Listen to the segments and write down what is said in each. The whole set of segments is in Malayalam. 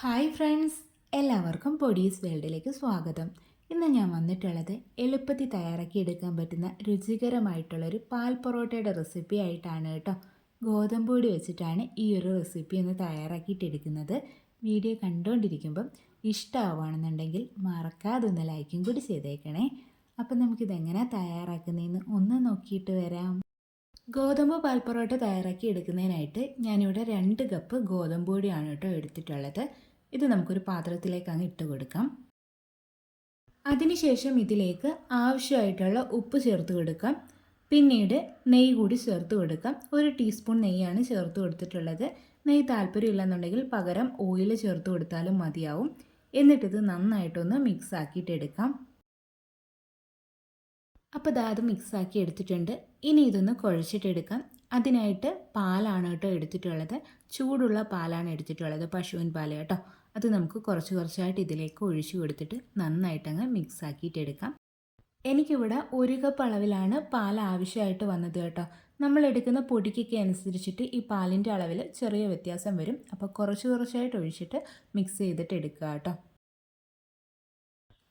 ഹായ് ഫ്രണ്ട്സ് എല്ലാവർക്കും പൊടീസ് വേൾഡിലേക്ക് സ്വാഗതം. ഇന്ന് ഞാൻ വന്നിട്ടുള്ളത് എളുപ്പത്തിൽ തയ്യാറാക്കി എടുക്കാൻ പറ്റുന്ന രുചികരമായിട്ടുള്ളൊരു പാൽ പൊറോട്ടയുടെ റെസിപ്പി ആയിട്ടാണ് കേട്ടോ. ഗോതമ്പ് പൊടി വെച്ചിട്ടാണ് ഈ ഒരു റെസിപ്പി ഒന്ന് തയ്യാറാക്കിയിട്ടെടുക്കുന്നത്. വീഡിയോ കണ്ടുകൊണ്ടിരിക്കുമ്പം ഇഷ്ടമാവുകയാണെന്നുണ്ടെങ്കിൽ മറക്കാതെ ഒന്ന് ലൈക്കും കൂടി ചെയ്തേക്കണേ. അപ്പം നമുക്കിതെങ്ങനെയാണ് തയ്യാറാക്കുന്നതെന്ന് ഒന്ന് നോക്കിയിട്ട് വരാം. ഗോതമ്പ് പാൽ പൊറോട്ട തയ്യാറാക്കി എടുക്കുന്നതിനായിട്ട് ഞാനിവിടെ രണ്ട് കപ്പ് ഗോതമ്പ് പൊടിയാണ് കേട്ടോ എടുത്തിട്ടുള്ളത്. ഇത് നമുക്കൊരു പാത്രത്തിലേക്ക് അങ്ങ് ഇട്ട് കൊടുക്കാം. അതിനുശേഷം ഇതിലേക്ക് ആവശ്യമായിട്ടുള്ള ഉപ്പ് ചേർത്ത് കൊടുക്കാം. പിന്നീട് നെയ്യ് കൂടി ചേർത്ത് കൊടുക്കാം. ഒരു ടീസ്പൂൺ നെയ്യാണ് ചേർത്ത് കൊടുത്തിട്ടുള്ളത്. നെയ്യ് താല്പര്യമില്ലെന്നുണ്ടെങ്കിൽ പകരം ഓയിൽ ചേർത്ത് കൊടുത്താലും മതിയാവും. എന്നിട്ടിത് നന്നായിട്ടൊന്ന് മിക്സ് ആക്കിയിട്ടെടുക്കാം അപ്പോൾ ഇതാ അത് മിക്സാക്കി എടുത്തിട്ടുണ്ട്. ഇനി ഇതൊന്ന് കുഴച്ചിട്ടെടുക്കാം അതിനായിട്ട് പാലാണ് കേട്ടോ എടുത്തിട്ടുള്ളത്. ചൂടുള്ള പാലാണ് എടുത്തിട്ടുള്ളത് പശുവിൻ പാൽ കേട്ടോ. അത് നമുക്ക് കുറച്ച് കുറച്ചായിട്ട് ഇതിലേക്ക് ഒഴിച്ചു കൊടുത്തിട്ട് നന്നായിട്ടങ്ങ് മിക്സ് ആക്കിയിട്ട് എടുക്കാം. എനിക്കിവിടെ ഒരു കപ്പ് അളവിലാണ് പാൽ ആവശ്യമായിട്ട് വന്നത് കേട്ടോ. നമ്മൾ എടുക്കുന്ന പൊടിക്കൊക്കെ അനുസരിച്ചിട്ട് ഈ പാലിന്റെ അളവിൽ ചെറിയ വ്യത്യാസം വരും. അപ്പോൾ കുറച്ച് കുറച്ചായിട്ട് ഒഴിച്ചിട്ട് മിക്സ് ചെയ്തിട്ട് എടുക്കുക കേട്ടോ.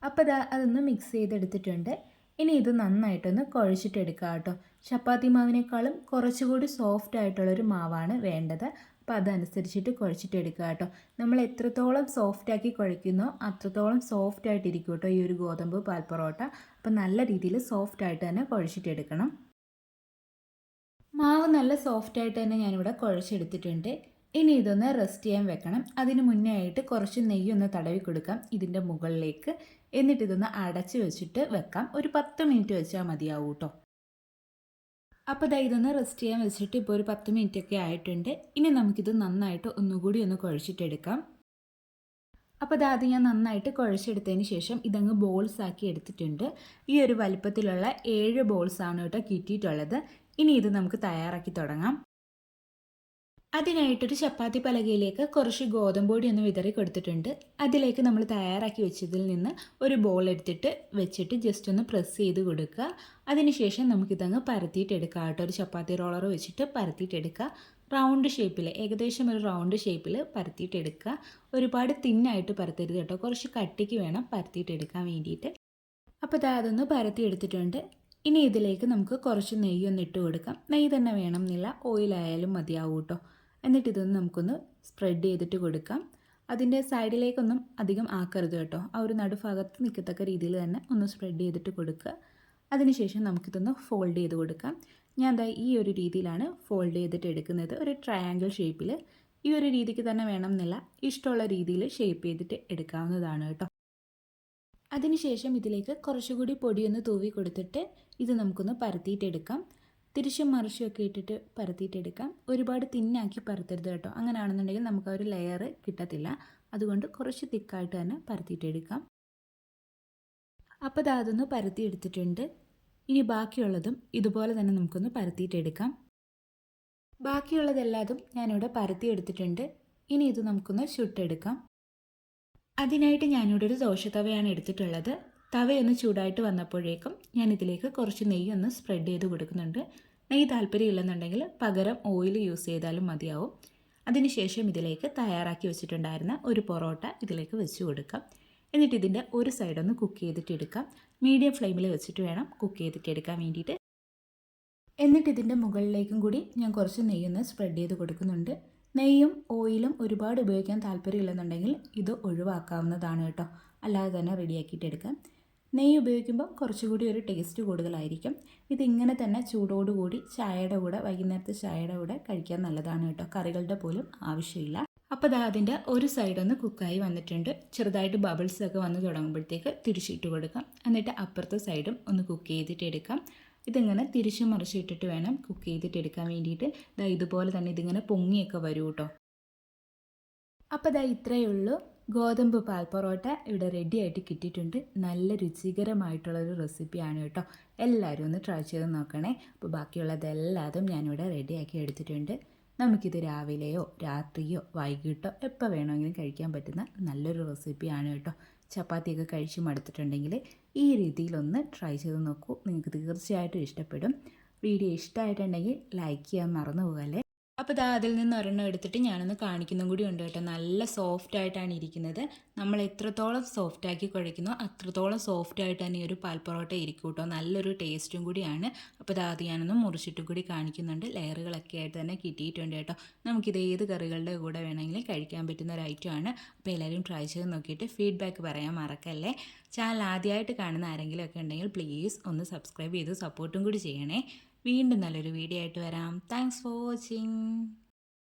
അപ്പോൾ അത് അതൊന്ന് മിക്സ് ചെയ്തെടുത്തിട്ടുണ്ട്. ഇനി ഇത് നന്നായിട്ടൊന്ന് കുഴച്ചിട്ടെടുക്കുക കേട്ടോ. ചപ്പാത്തി മാവിനേക്കാളും കുറച്ചുകൂടി സോഫ്റ്റ് ആയിട്ടുള്ളൊരു മാവാണ് വേണ്ടത്. അപ്പോൾ അതനുസരിച്ചിട്ട് കുഴച്ചിട്ടെടുക്കുക കേട്ടോ. നമ്മൾ എത്രത്തോളം സോഫ്റ്റ് ആക്കി കുഴയ്ക്കുന്നോ അത്രത്തോളം സോഫ്റ്റ് ആയിട്ടിരിക്കും കേട്ടോ ഈ ഒരു ഗോതമ്പ് പാൽ പൊറോട്ട അപ്പോൾ നല്ല രീതിയിൽ സോഫ്റ്റ് ആയിട്ട് തന്നെ കുഴച്ചിട്ടെടുക്കണം. മാവ് നല്ല സോഫ്റ്റ് ആയിട്ട് തന്നെ ഞാനിവിടെ കുഴച്ചെടുത്തിട്ടുണ്ട്. ഇനി ഇതൊന്ന് റെസ്റ്റ് ചെയ്യാൻ വെക്കണം. അതിന് മുന്നേ ആയിട്ട് കുറച്ച് നെയ്യൊന്ന് തടവി കൊടുക്കാം ഇതിന്റെ മുകളിലേക്ക്. എന്നിട്ട് ഇതൊന്ന് അടച്ച് വെച്ചിട്ട് വെക്കാം. ഒരു പത്ത് മിനിറ്റ് വെച്ചാൽ മതിയാവും കേട്ടോ അപ്പോൾ ദാ ഇതൊന്ന് റെസ്റ്റ് ചെയ്യാൻ വെച്ചിട്ട് ഇപ്പോൾ ഒരു പത്ത് മിനിറ്റ് ഒക്കെ ആയിട്ടുണ്ട്. ഇനി നമുക്കിത് നന്നായിട്ട് ഒന്നുകൂടി ഒന്ന് കുഴച്ചിട്ടെടുക്കാം. അപ്പോൾ അത് ഞാൻ നന്നായിട്ട് കുഴച്ചെടുത്തതിന് ശേഷം ഇതങ്ങ് ബോൾസ് ആക്കി എടുത്തിട്ടുണ്ട്. ഈ ഒരു വലിപ്പത്തിലുള്ള ഏഴ് ബോൾസാണ് കേട്ടോ കിട്ടിയിട്ടുള്ളത്. ഇനി ഇത് നമുക്ക് തയ്യാറാക്കി തുടങ്ങാം. അതിനായിട്ടൊരു ചപ്പാത്തി പലകയിലേക്ക് കുറച്ച് ഗോതമ്പൊടി ഒന്ന് വിതറി കൊടുത്തിട്ടുണ്ട്. അതിലേക്ക് നമ്മൾ തയ്യാറാക്കി വെച്ചതിൽ നിന്ന് ഒരു ബോൾ എടുത്തിട്ട് വെച്ചിട്ട് ജസ്റ്റ് ഒന്ന് പ്രസ് ചെയ്ത് കൊടുക്കുക. അതിനുശേഷം നമുക്കിതങ്ങ് പരത്തിയിട്ടെടുക്കുക കേട്ടോ. ഒരു ചപ്പാത്തി റോളർ വെച്ചിട്ട് പരത്തിയിട്ടെടുക്കുക. റൗണ്ട് ഷേപ്പിൽ ഏകദേശം ഒരു റൗണ്ട് ഷേപ്പിൽ പരത്തിയിട്ടെടുക്കുക. ഒരുപാട് തിന്നായിട്ട് പരത്തരുത് കേട്ടോ. കുറച്ച് കട്ടിക്ക് വേണം പരത്തിയിട്ടെടുക്കാൻ വേണ്ടിയിട്ട്. അപ്പോൾ ഇതാ അതൊന്ന് പരത്തിയെടുത്തിട്ടുണ്ട്. ഇനി ഇതിലേക്ക് നമുക്ക് കുറച്ച് നെയ്യൊന്ന് ഇട്ട് കൊടുക്കാം. നെയ്യ് തന്നെ വേണം എന്നില്ല. ഓയിലായാലും മതിയാവും കേട്ടോ. എന്നിട്ട് ഇതൊന്ന് നമുക്കൊന്ന് സ്പ്രെഡ് ചെയ്തിട്ട് കൊടുക്കാം. അതിന്റെ സൈഡിലേക്കൊന്നും അധികം ആക്കരുത് കേട്ടോ. ആ ഒരു നടുഭാഗത്ത് നിൽക്കത്തക്ക രീതിയിൽ തന്നെ ഒന്ന് സ്പ്രെഡ് ചെയ്തിട്ട് കൊടുക്കുക. അതിനുശേഷം നമുക്കിതൊന്ന് ഫോൾഡ് ചെയ്ത് കൊടുക്കാം. ഞാൻ എന്താ ഈ ഒരു രീതിയിലാണ് ഫോൾഡ് ചെയ്തിട്ട് എടുക്കുന്നത്. ഒരു ട്രയാങ്കിൾ ഷേപ്പിൽ ഈ ഒരു രീതിക്ക് തന്നെ വേണം എന്നില്ല ഇഷ്ടമുള്ള രീതിയിൽ ഷേപ്പ് ചെയ്തിട്ട് എടുക്കാവുന്നതാണ് കേട്ടോ. അതിനുശേഷം ഇതിലേക്ക് കുറച്ചുകൂടി പൊടിയൊന്ന് തൂവി കൊടുത്തിട്ട് ഇത് നമുക്കൊന്ന് പരത്തിയിട്ടെടുക്കാം തിരിച്ചും മറിച്ചുമൊക്കെ ഇട്ടിട്ട് പരത്തിയിട്ടെടുക്കാം. ഒരുപാട് തിന്നാക്കി പരത്തരുത് കേട്ടോ. അങ്ങനെയാണെന്നുണ്ടെങ്കിൽ നമുക്ക് ഒരു ലെയർ കിട്ടത്തില്ല. അതുകൊണ്ട് കുറച്ച് തിക്കായിട്ട് തന്നെ പരത്തിയിട്ടെടുക്കാം. അപ്പോൾ അത് അതൊന്ന് പരത്തിയെടുത്തിട്ടുണ്ട്. ഇനി ബാക്കിയുള്ളതും ഇതുപോലെ തന്നെ നമുക്കൊന്ന് പരത്തിയിട്ടെടുക്കാം. ബാക്കിയുള്ളതെല്ലാതും ഞാനിവിടെ പരത്തിയെടുത്തിട്ടുണ്ട്. ഇനി ഇത് നമുക്കൊന്ന് ചുട്ടെടുക്കാം. അതിനായിട്ട് ഞാനിവിടെ ഒരു ദോശത്തവയാണ് എടുത്തിട്ടുള്ളത്. തവയൊന്ന് ചൂടായിട്ട് വന്നപ്പോഴേക്കും ഞാൻ ഇതിലേക്ക് കുറച്ച് നെയ്യ് ഒന്ന് സ്പ്രെഡ് ചെയ്ത് കൊടുക്കുന്നുണ്ട്. നെയ്യ് താല്പര്യമില്ലെന്നുണ്ടെങ്കിൽ പകരം ഓയിൽ യൂസ് ചെയ്താലും മതിയാവും. അതിനുശേഷം ഇതിലേക്ക് തയ്യാറാക്കി വെച്ചിട്ടുണ്ടായിരുന്ന ഒരു പൊറോട്ട ഇതിലേക്ക് വെച്ച് കൊടുക്കാം. എന്നിട്ട് ഇതിന്റെ ഒരു സൈഡ് ഒന്ന് കുക്ക് ചെയ്തിട്ട് എടുക്കാം. മീഡിയം ഫ്ലെയിമിൽ വെച്ചിട്ട് വേണം കുക്ക് ചെയ്തിട്ട് എടുക്കാൻ വേണ്ടിയിട്ട്. എന്നിട്ട് ഇതിന്റെ മുകളിലേക്കും കൂടി ഞാൻ കുറച്ച് നെയ്യൊന്ന് സ്പ്രെഡ് ചെയ്ത് കൊടുക്കുന്നുണ്ട്. നെയ്യും ഓയിലും ഒരുപാട് ഉപയോഗിക്കാൻ താല്പര്യമില്ലെന്നുണ്ടെങ്കിൽ ഇത് ഒഴിവാക്കാവുന്നതാണ് കേട്ടോ. അല്ലാതെ തന്നെ റെഡിയാക്കിയിട്ട് എടുക്കാം. നെയ്യ് ഉപയോഗിക്കുമ്പോൾ കുറച്ചുകൂടി ഒരു ടേസ്റ്റ് കൂടുതലായിരിക്കും. ഇതിങ്ങനെ തന്നെ ചൂടോടുകൂടി ചായയുടെ കൂടെ വൈകുന്നേരത്തെ ചായയുടെ കൂടെ കഴിക്കാൻ നല്ലതാണ് കേട്ടോ. കറികളുടെ പോലും ആവശ്യമില്ല. അപ്പോൾ ദാ അതിന്റെ ഒരു സൈഡ് ഒന്ന് കുക്കായി വന്നിട്ടുണ്ട്. ചെറുതായിട്ട് ബബിൾസ് ഒക്കെ വന്ന് തുടങ്ങുമ്പോഴത്തേക്ക് തിരിച്ചിട്ട് കൊടുക്കാം. എന്നിട്ട് അപ്പുറത്തെ സൈഡും ഒന്ന് കുക്ക് ചെയ്തിട്ട് എടുക്കാം. ഇതിങ്ങനെ തിരിച്ച് മറിച്ചിട്ടിട്ട് വേണം കുക്ക് ചെയ്തിട്ട് എടുക്കാൻ വേണ്ടിയിട്ട്. ഇതുപോലെ തന്നെ ഇതിങ്ങനെ പൊങ്ങിയൊക്കെ വരൂ കേട്ടോ. അപ്പോൾ ദാ ഇത്രയേ ഉള്ളൂ. ഗോതമ്പ് പാൽ പൊറോട്ട ഇവിടെ റെഡി ആയിട്ട് കിട്ടിയിട്ടുണ്ട്. നല്ല രുചികരമായിട്ടുള്ളൊരു റെസിപ്പിയാണ് കേട്ടോ. എല്ലാവരും ഒന്ന് ട്രൈ ചെയ്ത് നോക്കണേ. അപ്പോൾ ബാക്കിയുള്ളതെല്ലാതും ഞാനിവിടെ റെഡിയാക്കി എടുത്തിട്ടുണ്ട്. നമുക്കിത് രാവിലെയോ രാത്രിയോ വൈകിട്ടോ എപ്പോൾ വേണമെങ്കിലും കഴിക്കാൻ പറ്റുന്ന നല്ലൊരു റെസിപ്പിയാണ് കേട്ടോ. ചപ്പാത്തിയൊക്കെ കഴിച്ച് മടുത്തിട്ടുണ്ടെങ്കിൽ ഈ രീതിയിലൊന്ന് ട്രൈ ചെയ്ത് നോക്കൂ. നിങ്ങൾക്ക് തീർച്ചയായിട്ടും ഇഷ്ടപ്പെടും. വീഡിയോ ഇഷ്ടമായിട്ടുണ്ടെങ്കിൽ ലൈക്ക് ചെയ്യാൻ മറന്നു പോകല്ലേ. അപ്പോൾ ഇതാ അതിൽ നിന്ന് ഒരെണ്ണം എടുത്തിട്ട് ഞാനൊന്ന് കാണിക്കുന്നതും കൂടി ഉണ്ട് കേട്ടോ. നല്ല സോഫ്റ്റ് ആയിട്ടാണ് ഇരിക്കുന്നത്. നമ്മൾ എത്രത്തോളം സോഫ്റ്റ് ആക്കി കുഴയ്ക്കുന്നോ അത്രത്തോളം സോഫ്റ്റ് ആയിട്ട് തന്നെ ഈ ഒരു പാൽപ്പൊറോട്ട ഇരിക്കും കേട്ടോ. നല്ലൊരു ടേസ്റ്റും കൂടിയാണ്. അപ്പോൾ ഇതാ അത് ഞാനൊന്ന് മുറിച്ചിട്ടും കൂടി കാണിക്കുന്നുണ്ട്. ലെയറുകളൊക്കെ ആയിട്ട് തന്നെ കിട്ടിയിട്ടുണ്ട് കേട്ടോ. നമുക്കിത് ഏത് കറികളുടെ കൂടെ വേണമെങ്കിലും കഴിക്കാൻ പറ്റുന്ന ഒരു ഐറ്റമാണ് അപ്പോൾ എല്ലാവരും ട്രൈ ചെയ്ത് നോക്കിയിട്ട് ഫീഡ്ബാക്ക് പറയാൻ മറക്കല്ലേ. ചാനൽ ആദ്യമായിട്ട് കാണുന്ന ആരെങ്കിലും ഒക്കെ ഉണ്ടെങ്കിൽ പ്ലീസ് ഒന്ന് സബ്സ്ക്രൈബ് ചെയ്ത് സപ്പോർട്ടും കൂടി ചെയ്യണേ. വീണ്ടും നല്ലൊരു വീഡിയോ ആയിട്ട് വരാം. Thanks for watching